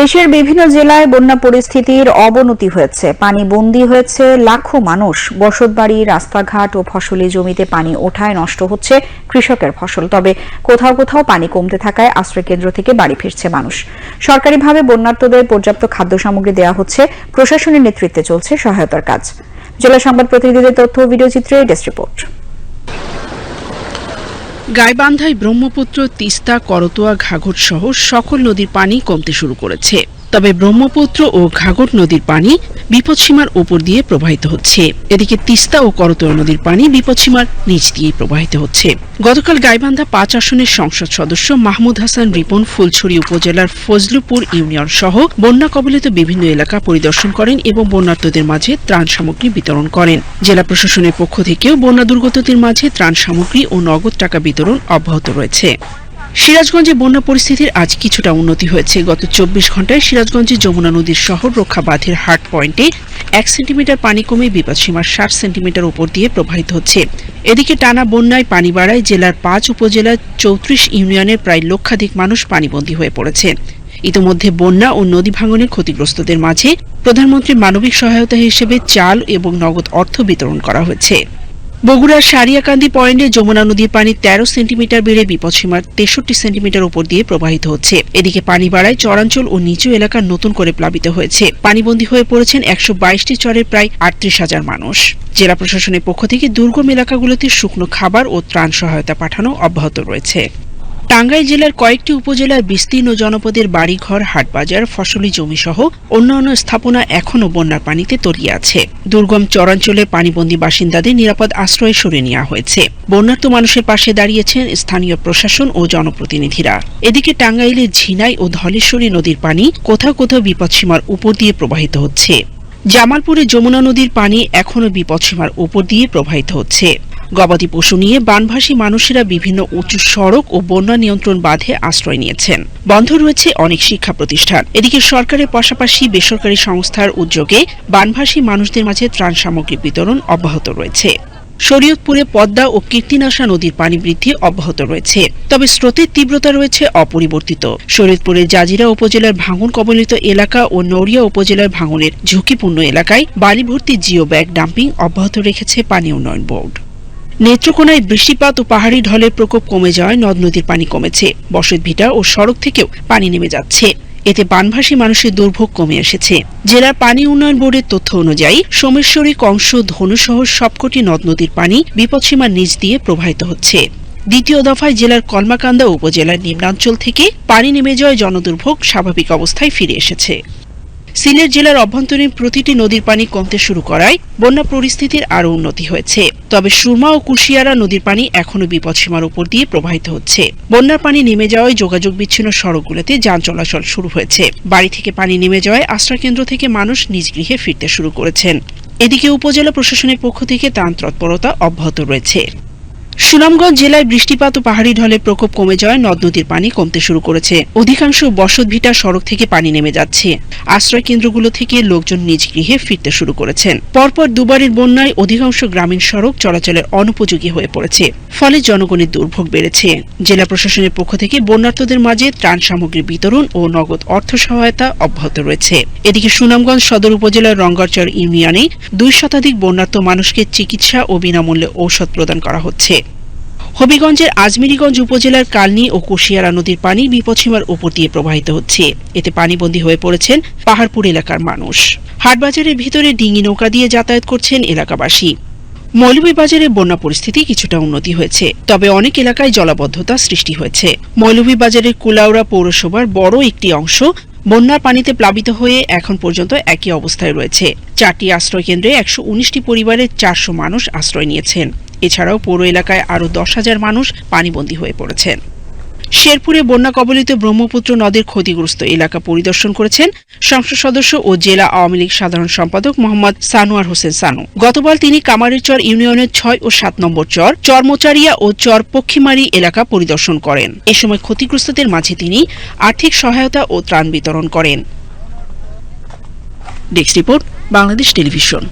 দেশের বিভিন্ন জেলায় বন্যা পরিস্থিতির অবনতি হয়েছে। পানি বন্দি হয়েছে লাখো মানুষ। বসতবাড়ি, রাস্তাঘাট ও ফসলি জমিতে পানি ওঠায় নষ্ট হচ্ছে কৃষকের ফসল। তবে কোথাও কোথাও পানি কমতে থাকায় আশ্রয়কেন্দ্র থেকে বাড়ি ফিরছে মানুষ। সরকারিভাবে বন্যার্তদের পর্যাপ্ত খাদ্য সামগ্রী দেওয়া হচ্ছে। প্রশাসনের নেতৃত্বে চলছে সহায়তার কাজ। জেলা সংবাদ প্রতিনিধিদের তথ্য ও ভিডিওচিত্রে ডেস্ক রিপোর্ট। গাইবান্ধায় ব্রহ্মপুত্র তিস্তা করতোয়া ঘাঘট সহ সকল নদীর পানি কমতে শুরু করেছে। তবে ব্রহ্মপুত্র ও ঘাঘট নদীর পানি বিপদসীমার উপর দিয়ে প্রবাহিত হচ্ছে। এদিকে তিস্তা ও করতোয়া নদীর পানি বিপদসীমার নিচ দিয়ে প্রবাহিত হচ্ছে। গতকাল গাইবান্ধা পাঁচ আসনের সংসদ সদস্য মাহমুদ হাসান রিপন ফুলছড়ি উপজেলার ফজলুপুর ইউনিয়ন সহ বন্যা কবলিত বিভিন্ন এলাকা পরিদর্শন করেন এবং বন্যার্তদের মাঝে ত্রাণ সামগ্রী বিতরণ করেন। জেলা প্রশাসনের পক্ষ থেকেও বন্যা দুর্গতদের মাঝে ত্রাণ সামগ্রী ও নগদ টাকা বিতরণ অব্যাহত রয়েছে। সিরাজগঞ্জে বন্যা পরিস্থিতির আজ কিছুটা উন্নতি হয়েছে। গত চব্বিশ ঘন্টায় সিরাজগঞ্জে যমুনা নদীর শহর রক্ষা বাঁধের হাট পয়েন্টে এক সেন্টিমিটার পানি কমে বিপদসীমার ষাট সেন্টিমিটার উপর দিয়ে প্রবাহিত হচ্ছে। এদিকে টানা বন্যায় পানি বাড়ায় জেলার পাঁচ উপজেলার চৌত্রিশ ইউনিয়নের প্রায় লক্ষাধিক মানুষ পানিবন্দী হয়ে পড়েছে। ইতোমধ্যে বন্যা ও নদী ভাঙনে ক্ষতিগ্রস্তদের মাঝে প্রধানমন্ত্রী মানবিক সহায়তা হিসেবে চাল এবং নগদ অর্থ বিতরণ করা হয়েছে। বগুড়ার সারিয়াকান্দি পয়েন্টে যমুনা নদীর পানি তেরো সেন্টিমিটার বেড়ে বিপদসীমার তেষট্টি সেন্টিমিটার উপর দিয়ে প্রবাহিত হচ্ছে। এদিকে পানি বাড়ায় চরাঞ্চল ও নিচু এলাকা নতুন করে প্লাবিত হয়েছে। পানিবন্দী হয়ে পড়েছেন একশো বাইশটি চরের প্রায় আটত্রিশ হাজার মানুষ। জেলা প্রশাসনের পক্ষ থেকে দুর্গম এলাকাগুলোতে শুকনো খাবার ও ত্রাণ সহায়তা পাঠানো অব্যাহত রয়েছে। টাঙ্গাইল জেলার কয়েকটি উপজেলার বিস্তীর্ণ জনপদের বাড়িঘর, হাটবাজার, ফসলি জমি সহ অন্যান্য স্থাপনা এখনও বন্যার পানিতে তলিয়ে আছে। দুর্গম চরাঞ্চলের পানিবন্দী বাসিন্দাদের নিরাপদ আশ্রয়ে সরিয়ে নেওয়া হয়েছে। বন্যার্ত মানুষের পাশে দাঁড়িয়েছেন স্থানীয় প্রশাসন ও জনপ্রতিনিধিরা। এদিকে টাঙ্গাইলের ঝিনাই ও ধলেশ্বরী নদীর পানি কোথাও কোথাও বিপদসীমার উপর দিয়ে প্রবাহিত হচ্ছে। জামালপুরে যমুনা নদীর পানি এখনও বিপদসীমার উপর দিয়ে প্রবাহিত হচ্ছে। গবাদি পশু নিয়ে বানভাসী মানুষেরা বিভিন্ন উঁচু সড়ক ও বন্যা নিয়ন্ত্রণ বাঁধে আশ্রয় নিয়েছেন। বন্ধ রয়েছে অনেক শিক্ষা প্রতিষ্ঠান। এদিকে সরকারের পাশাপাশি বেসরকারি সংস্থার উদ্যোগে বানভাসী মানুষদের মাঝে ত্রাণ সামগ্রী বিতরণ অব্যাহত রয়েছে। শরীয়তপুরে পদ্মা ও কীর্তিনাশা নদীর পানি বৃদ্ধি অব্যাহত রয়েছে। তবে স্রোতের তীব্রতা রয়েছে অপরিবর্তিত। শরীয়তপুরের জাজিরা উপজেলার ভাঙন কবলিত এলাকা ও নড়িয়া উপজেলার ভাঙনের ঝুঁকিপূর্ণ এলাকায় বালি ভর্তি জিও ব্যাগ ডাম্পিং অব্যাহত রেখেছে পানি উন্নয়ন বোর্ড। নেত্রকোনায় বৃষ্টিপাত ও পাহাড়ি ঢলের প্রকোপ কমে যাওয়ায় নদ নদীর পানি কমেছে। বসতভিটা ও সড়ক থেকেও পানি নেমে যাচ্ছে। এতে বানভাসী মানুষের দুর্ভোগ কমে এসেছে। জেলার পানি উন্নয়ন বোর্ডের তথ্য অনুযায়ী, সোমেশ্বরী, কংস ধনুসহ সবকটি নদ নদীর পানি বিপদসীমার নিচ দিয়ে প্রবাহিত হচ্ছে। দ্বিতীয় দফায় জেলার কলমাকান্দা উপজেলার নিম্নাঞ্চল থেকে পানি নেমে যাওয়ায় জনদুর্ভোগ স্বাভাবিক অবস্থায় ফিরে এসেছে। সিলেট জেলার অভ্যন্তরীণ প্রতিটি নদীর পানি কমতে শুরু করায় বন্যা পরিস্থিতির আরও উন্নতি হয়েছে। তবে সুরমা ও কুশিয়ারা নদীর পানি এখনও বিপদসীমার উপর দিয়ে প্রবাহিত হচ্ছে। বন্যার পানি নেমে যাওয়ায় যোগাযোগ বিচ্ছিন্ন সড়কগুলোতে যান চলাচল শুরু হয়েছে। বাড়ি থেকে পানি নেমে যাওয়ায় আশ্রয়কেন্দ্র থেকে মানুষ নিজ গৃহে ফিরতে শুরু করেছেন। এদিকে উপজেলা প্রশাসনের পক্ষ থেকে ত্রাণ তৎপরতা অব্যাহত রয়েছে। সুনামগঞ্জ জেলায় বৃষ্টিপাত ও পাহাড়ি ঢলে প্রকোপ কমে যাওয়ায় নদ নদীর পানি কমতে শুরু করেছে। অধিকাংশ বসতভিটা সড়ক থেকে পানি নেমে যাচ্ছে। আশ্রয় কেন্দ্রগুলো থেকে লোকজন নিজ গৃহে ফিরতে শুরু করেছেন। পরপর দুবারের বন্যায় অধিকাংশ গ্রামীণ সড়ক চলাচলের অনুপযোগী হয়ে পড়েছে। ফলে জনগণের দুর্ভোগ বেড়েছে। জেলা প্রশাসনের পক্ষ থেকে বন্যার্থদের মাঝে ত্রাণ সামগ্রী বিতরণ ও নগদ অর্থ সহায়তা অব্যাহত রয়েছে। এদিকে সুনামগঞ্জ সদর উপজেলার রঙ্গারচর ইউনিয়নে দুই শতাধিক বন্যার্থ মানুষকে চিকিৎসা ও বিনামূল্যে ঔষধ প্রদান করা হচ্ছে। হবিগঞ্জের আজমিরিগঞ্জ উপজেলার কালনি ও কুশিয়ারা নদীর পানি বিপদসীমার উপর দিয়ে প্রবাহিত হচ্ছে। এতে পানিবন্দী হয়ে পড়েছেন পাহাড়পুর এলাকার মানুষ। হাটবাজারের ভিতরে ডিঙি নৌকা দিয়ে যাতায়াত করছেন এলাকাবাসী। মৌলভীবাজারে বন্যা পরিস্থিতি কিছুটা উন্নতি হয়েছে, তবে অনেক এলাকায় জলাবদ্ধতা সৃষ্টি হয়েছে। মৌলভীবাজারের কুলাউড়া পৌরসভার বড় একটি অংশ বন্যার পানিতে প্লাবিত হয়ে এখন পর্যন্ত একই অবস্থায় রয়েছে। চারটি আশ্রয় কেন্দ্রে একশো উনিশটি পরিবারের চারশো মানুষ আশ্রয় নিয়েছেন। এছাড়াও পৌর এলাকায় আরও দশ হাজার মানুষ পানিবন্দী হয়ে পড়েছেন শেরপুরে বন্যা কবলিত ব্রহ্মপুত্র নদের ক্ষতিগ্রস্ত এলাকা পরিদর্শন করেছেন সংসদ সদস্য ও জেলা আওয়ামী লীগ সাধারণ সম্পাদক মোহাম্মদ সানোয়ার হোসেন সানু। গতকাল তিনি কামারেরচর ইউনিয়নের ছয় ও সাত নম্বর চর, চরমোচারিয়া ও চর পক্ষিমারি এলাকা পরিদর্শন করেন। এ সময় ক্ষতিগ্রস্তদের মাঝে তিনি আর্থিক সহায়তা ও ত্রাণ বিতরণ করেন। Desk report, Bangladesh television.